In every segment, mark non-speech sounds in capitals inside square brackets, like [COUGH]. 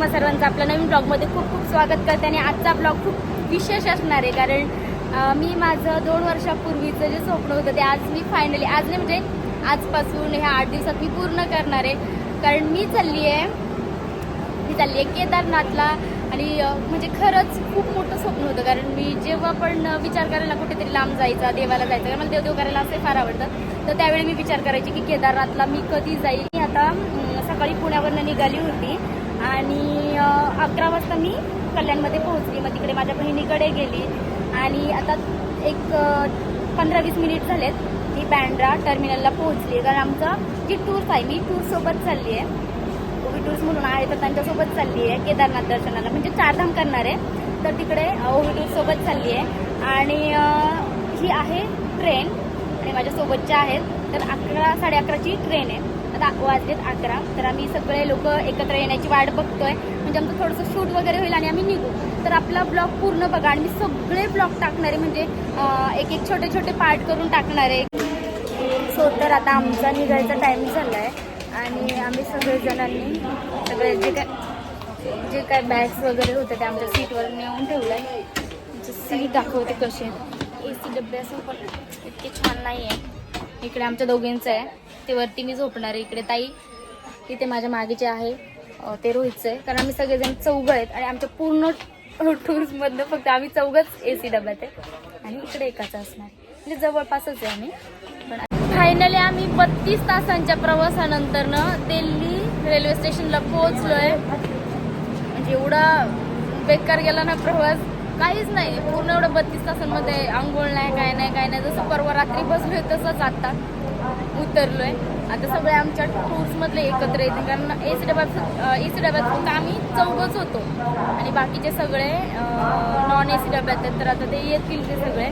मग सर्वांचं आपल्या नवीन ब्लॉगमध्ये खूप खूप स्वागत करते आणि आजचा ब्लॉग खूप विशेष असणार आहे. कारण मी माझं दोन वर्षापूर्वीचं जे स्वप्न होतं ते आज मी फायनली आज नाही म्हणजे आजपासून ह्या आठ दिवसात मी पूर्ण करणार आहे. कारण मी चालली आहे मी चालली आहे केदारनाथला आणि म्हणजे खरंच खूप मोठं स्वप्न होतं. कारण मी जेव्हा पण विचार करायला कुठेतरी लांब जायचा देवाला जायचं कारण मला देवदेव करायला असे फार आवडतं. तर त्यावेळी मी विचार करायची की केदारनाथला मी कधी जाईल? मी आता सकाळी पुण्यावरनं निघाली होती. आणि अकरा वाजता मी कल्याणमध्ये पोहोचली. मग तिकडे माझ्या बहिणीकडे गेली. आणि आता एक पंधरा वीस मिनिट झालेत मी बँड्रा टर्मिनलला पोहोचली. कारण आमचं जी टूर्स आहे मी टूरसोबत चालली आहे. ओवी टूर्स म्हणून आहे तर त्यांच्यासोबत चालली आहे केदारनाथ दर्शनाला. म्हणजे चारधाम करणार आहे. तर तिकडे ओवी टूर सोबत चालली आहे. आणि ही आहे ट्रेन. आणि माझ्या सोबतच्या आहेत. तर अकरा साडे अकराची ट्रेन आहे. आता वाजलेत अकरा. तर आम्ही सगळे लोक एकत्र येण्याची वाट बघतोय. म्हणजे आमचं थोडंसं शूट वगैरे होईल आणि आम्ही निघू. तर आपला ब्लॉग पूर्ण बघा आणि मी सगळे ब्लॉग टाकणार आहे म्हणजे एक एक छोटे छोटे पार्ट करून टाकणार. आहे सो तर आता आमचा निघायचा टाईम झाला आहे आणि आम्ही सगळेजणांनी सगळे जे काय जे काय बॅग्स वगैरे होते ते आमच्या सीटवर नेऊन ठेवलं आहे सीट दाखवते कसे ए सी डब्बे असं पण इतके छान नाही आहे इकडे आमच्या दोघींचं आहे. ते वरती मी झोपणार आहे इकडे. ताई तिथे माझ्या मागेचे आहे. ते रोहितचं आहे. कारण आम्ही सगळेजण चौघं आहेत आणि आमच्या पूर्ण टूर्समधनं फक्त आम्ही चौघंच ए सी डब्यात आहे. आणि इकडे एकाचं असणार. म्हणजे जवळपासच आहे आम्ही. पण फायनली आम्ही बत्तीस तासांच्या प्रवासानंतरनं दिल्ली रेल्वे स्टेशनला पोहोचलोय. म्हणजे एवढा बेकार गेला ना प्रवास. काहीच नाही. पूर्ण एवढं बत्तीस तासांमध्ये आंघोळ नाही काय नाही काय नाही. जसं परवा रात्री बसलोय तसंच आता उतरलोय. आता सगळे आमच्या टूर्समधले एकत्र येतील. कारण ए सी डब्यात ए सी डब्यात फक्त आम्ही चौघच होतो. आणि बाकीचे सगळे नॉन ए सी डब्यात आहेत. तर आता ते येतील ते सगळे.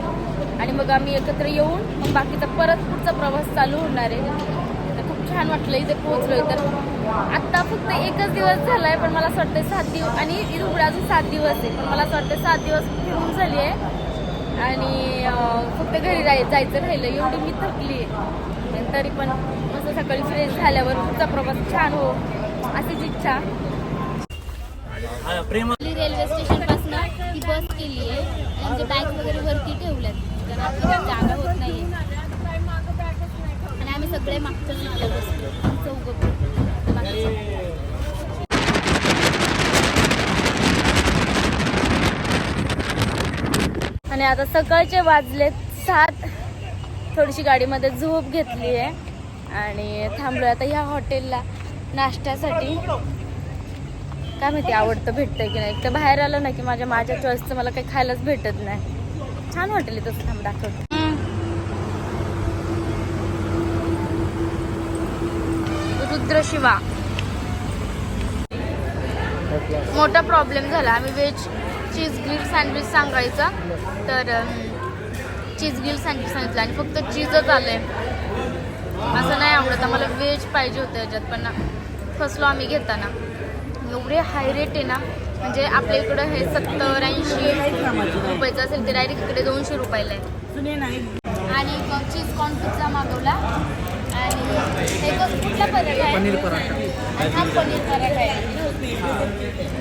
आणि मग आम्ही एकत्र येऊन मग बाकीचा परत पुढचा प्रवास चालू होणार आहे. छान वाटलं इथे पोहोचलोय तर. आत्ता फक्त एकच दिवस झालाय पण मला असं वाटतं सात दिवस आणि रुग्ण अजून सात दिवस आहे पण मला असं वाटतं सात दिवस फिरून झाली आहे आणि फक्त घरी जाय जायचं राहिलं एवढी मी थकली आहे तरी पण मस्त सकाळी फ्रेश झाल्यावर पुढचा प्रवास छान हो अशीच इच्छा. रेल्वे स्टेशनपासून ही बस केली आहे त्यांचे बॅग वगैरे वरती ठेवल्यात कारण आपल्याला जागा होत नाही सगळे मागच्या आणि आता सकाळचे वाजलेत सात. थोडीशी गाडीमध्ये झोप घेतली आहे. आणि थांबलोय आता ह्या हॉटेलला नाश्त्यासाठी. काय माहिती आवडतं भेटतं की नाही? तर बाहेर आलं ना की माझ्या माझ्या चॉईसचं मला काही खायलाच भेटत नाही. छान हॉटेल आहे तसं थांब दाखवतो. रुद्रशिवा मोठा प्रॉब्लेम झाला. आम्ही व्हेज चीज ग्रिल सँडविच सांगायचं. तर चीज ग्रिल सँडविच सांगितलं आणि फक्त चीजच आलंय. असं नाही आवडत. आम्हाला व्हेज पाहिजे होतं याच्यात पण फसलो आम्ही घेताना. एवढे हाय रेट आहे ना म्हणजे आपल्या इकडं हे सत्तर ऐंशी रुपयाचं असेल ते डायरेक्ट इकडे दोनशे रुपयाला आहे. आणि चीज कॉर्न पिझ्झा मागवला. कुठला पराठा पनीर पराठा. हा पनीर पराठा आहे.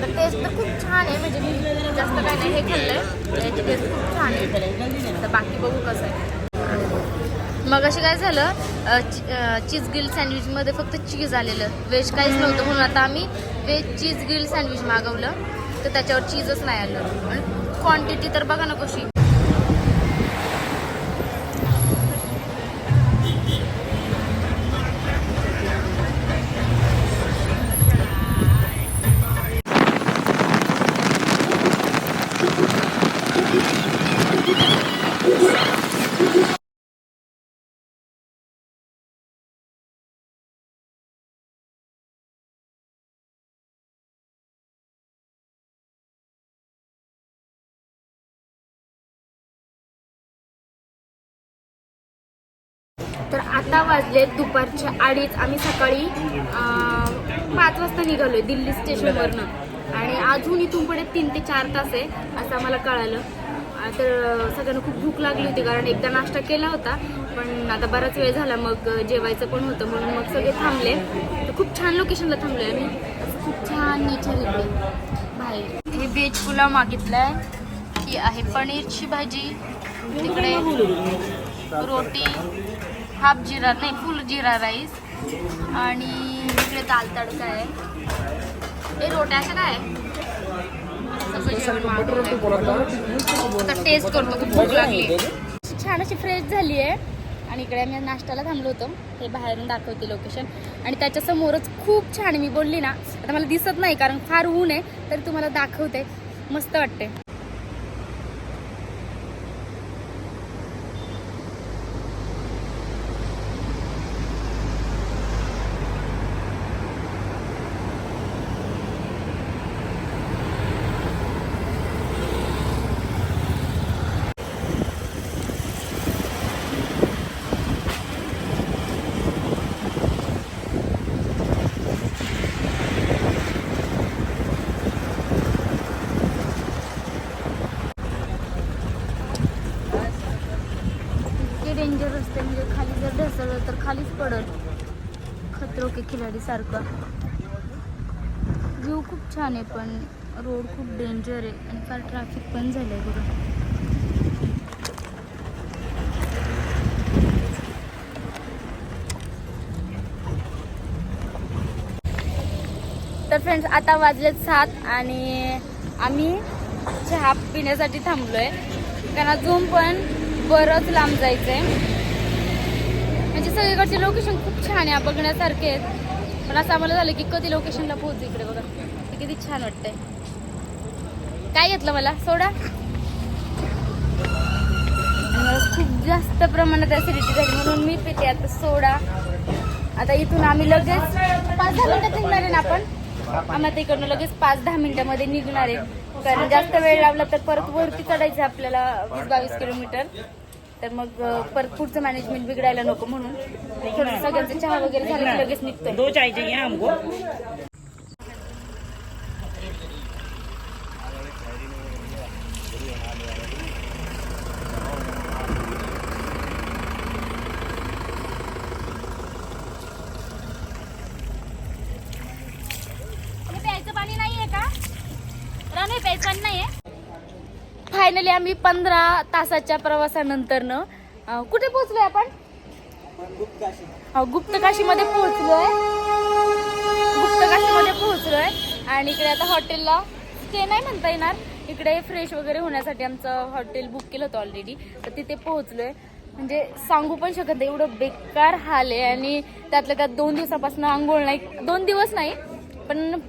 तर टेस्ट तर खूप छान आहे म्हणजे मी जास्त काय नाही हे खाल्लं याची टेस्ट खूप छान आहे. तर बाकी बघू कसं आहे. मग अशी काय झालं चीज ग्रिल सँडविचमध्ये फक्त चीज आलेलं. व्हेज काहीच नव्हतं म्हणून आता आम्ही व्हेज चीज ग्रिल सँडविच मागवलं. तर त्याच्यावर चीजच नाही आलं. क्वांटिटी तर बघा ना कशी. तर आता वाजले दुपारच्या अडीच. आम्ही सकाळी पाच वाजता निघालोय दिल्ली स्टेशनवरनं. आणि अजून इथून पुढे तीन ते चार तास आहे असं आम्हाला कळालं. तर सगळ्यांना खूप भूक लागली होती कारण एकदा नाश्ता केला होता. पण आता बराच वेळ झाला मग जेवायचं पण होतं म्हणून मग सगळे थांबले. तर खूप छान लोकेशनला थांबलोय आम्ही. खूप छान नेचर इकडे बाहेर. हे व्हेज पुलाव मागितलाय. ही आहे पनीरची भाजी. तिकडे रोटी. हाफ जिरा नाही फुल जिरा राईस आणि इकडे दाल तडका आहे. हे रोट्या अशा काय. आता टेस्ट करतो खूप भूक लागली. छान अशी फ्रेश झाली आहे. आणि इकडे आम्ही नाश्त्याला थांबलो होतो. हे बाहेरून दाखवते लोकेशन आणि त्याच्या समोरच खूप छान. मी बोलली ना आता मला दिसत नाही कारण फार ऊन आहे तरी तुम्हाला दाखवते. मस्त वाटते इतके डेंजर असते म्हणजे खाली तर खालीच पडत खतरो के खिलाडी सारखं व्ह्यू खूप छान आहे पण रोड खूप डेंजर आहे आणि फार ट्रॅफिक पण झालं आहे बरं तर फ्रेंड्स आता वाजलेत सात आणि आम्ही चहा पिण्यासाठी थांबलो आहे कारण अजून पण बरंच लांब जायचं आहे म्हणजे सगळीकडचे लोकेशन खूप छान आहे. बघण्यासारखे आहेत. पण असं आम्हाला झालं की कधी लोकेशनला पोहोचू इकडे बघा. ते किती छान वाटतंय. काय घेतलं मला? सोडा. खूप जास्त प्रमाणात ऍसिडिटी झाली. म्हणून मी पिते आता सोडा. आता इथून आम्ही लगेच पाच दहा मिनिटात निघणार आहे ना आपण? आम्हाला आता इकडनं लगेच पाच दहा मिनिटामध्ये निघणार आहे. कारण जास्त वेळ लावला तर परत वरती चढायचं आपल्याला वीस बावीस किलोमीटर. तर मग परत पुढचं मॅनेजमेंट बिघडायला नको म्हणून. थोडं सगळ्यांचं चहा वगैरे झालं की लगेच निघतो दो चाय चाहिए हमको हे प्यायचं पाणी नाहीये का राणे प्यायचं पाणी नाहीये फायनली आम्ही पंधरा तासाच्या प्रवासानंतरनं कुठे पोहोचलोय आपण? हो गुप्त काशीमध्ये पोहोचलोय. गुप्त काशीमध्ये पोहोचलोय. आणि इकडे आता हॉटेलला स्टे नाही म्हणता येणार. इकडे फ्रेश वगैरे होण्यासाठी आमचं हॉटेल बुक केलं होतं ऑलरेडी तर तिथे पोहोचलोय. म्हणजे सांगू पण शकत नाही एवढं बेकार हाल आहे. आणि त्यातल्या त्यात दोन दिवसापासून आंघोळ नाही. दोन दिवस नाही पण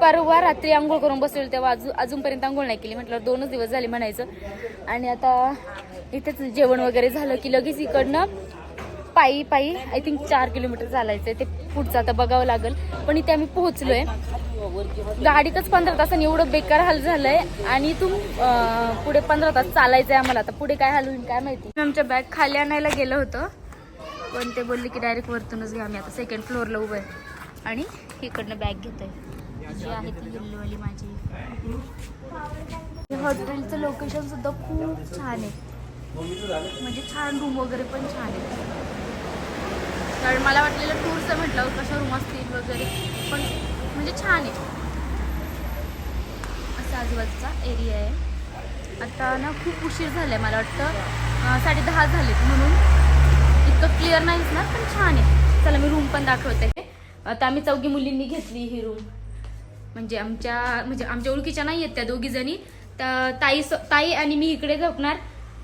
परवा रात्री आंघोळ करून बसलेलो तेव्हा अजून अजूनपर्यंत आंघोळ नाही केली. म्हटलं दोनच दिवस झाले म्हणायचं. आणि आता इथेच जेवण वगैरे झालं की लगेच इकडनं पायी पायी आय थिंक चार किलोमीटर चालायचं आहे ते पुढचं आता बघावं लागेल. पण इथे आम्ही पोहोचलोय. गाडीतच पंधरा तासांनी एवढं बेकार हाल झालंय. आणि इथून पुढे पंधरा तास चालायचंय आम्हाला. आता पुढे काय हाल होईल काय माहिती. आमच्या बॅग खाली आणायला गेलं होतं. पण ते बोलले की डायरेक्ट वरतूनच घ्या. आम्ही आता सेकंड फ्लोअरला उभं आहे. आणि इकडनं बॅग घेतोय. जी आहे ती येल्लोवाली माझी. हॉटेलचं लोकेशन सुद्धा खूप छान आहे. म्हणजे छान रूम वगैरे पण छान आहे. कारण मला वाटलेलं टूरचं म्हटलं कशा रूम असतील वगैरे. पण म्हणजे छान आहे. असा आजूबाजूचा एरिया आहे. आता ना खूप उशीर झाला आहे मला वाटतं. साडे दहा झालेत म्हणून. इतकं क्लिअर नाहीच ना पण छान आहे. चला मी रूम पण दाखवते. आता आम्ही चौघी मुलींनी घेतली ही रूम म्हणजे आमच्या म्हणजे आमच्या ओळखीच्या नाही आहेत त्या दोघी जणी. त्या ताई स- ताई आणि मी इकडे झोपणार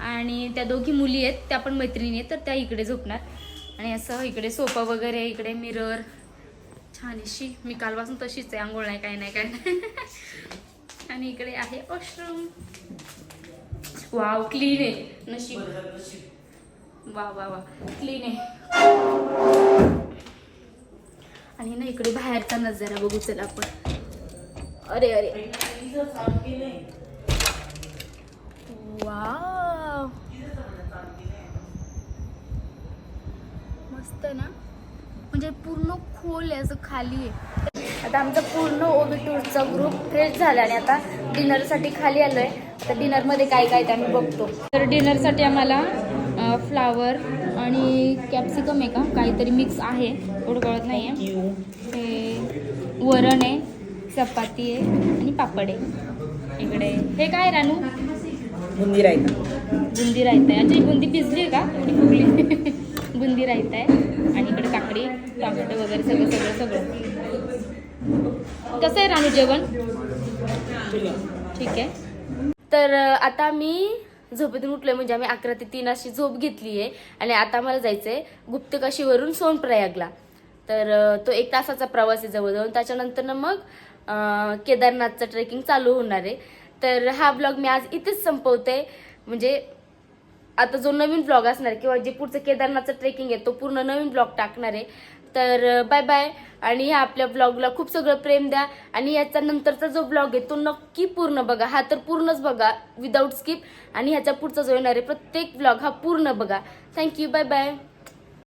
आणि त्या दोघी मुली आहेत त्या पण मैत्रिणी आहेत तर त्या इकडे झोपणार. आणि असं इकडे सोफा वगैरे इकडे मिरर छान अशी मी कालपासून तशीच आहे आंघोळ नाही काय नाही काय नाही. [LAUGHS] आणि इकडे आहे वॉशरूम वाव क्लीन आहे. नशीब. वा वा वा क्लीन आहे. आणि ना इकडे बाहेरचा नजारा बघू चला आपण. अरे अरे. वाव. मस्त ना? म्हणजे पूर्ण खोल आहे असं खाली आहे. आता आमचा पूर्ण ओबी टूरचा ग्रुप फ्रेश झाला आणि आता डिनरसाठी खाली आलोय. तर डिनरमध्ये काय काय ते आम्ही बघतो. तर डिनरसाठी आम्हाला फ्लावर आणि कॅप्सिकम आहे का? काहीतरी मिक्स आहे. एवढं कळत नाही आहे हे वरण आहे. चपाती आहे आणि पापड आहे. इकडे. हे काय रानू? बुंदी रायता. बुंदी रायता आहे. अच्छा बुंदी भिजली आहे का? एवढी फुगली [LAUGHS] बुंदी रायता आहे. आणि इकडे काकडी टोमॅटो वगैरे सगळं सगळं सगळं. कसं आहे रानू जेवण? ठीक आहे. तर आता मी झोपेतून उठलोय. म्हणजे आम्ही अकरा ते तीन अशी झोप घेतली आहे. आणि आता मला जायचंय गुप्तकाशीवरून सोनप्रयागला. तर तो एक तासाचा प्रवास आहे जवळजवळ. त्याच्यानंतर ना मग केदारनाथचं ट्रेकिंग चालू होणार आहे. तर हा ब्लॉग मी आज इथेच संपवते. म्हणजे आता जो नवीन ब्लॉग असणार किंवा जे पुढचं केदारनाथचं ट्रेकिंग आहे तो पूर्ण नवीन ब्लॉग टाकणार आहे. तर बाय बाय आणि ह्या आपल्या ब्लॉगला खूप सगळं प्रेम द्या. आणि याचा नंतरचा जो ब्लॉग आहे तो नक्की पूर्ण बघा. हा तर पूर्णच बघा विदाऊट स्किप आणि ह्याच्या पुढचा जो येणार आहे प्रत्येक ब्लॉग हा पूर्ण बघा. Thank you bye bye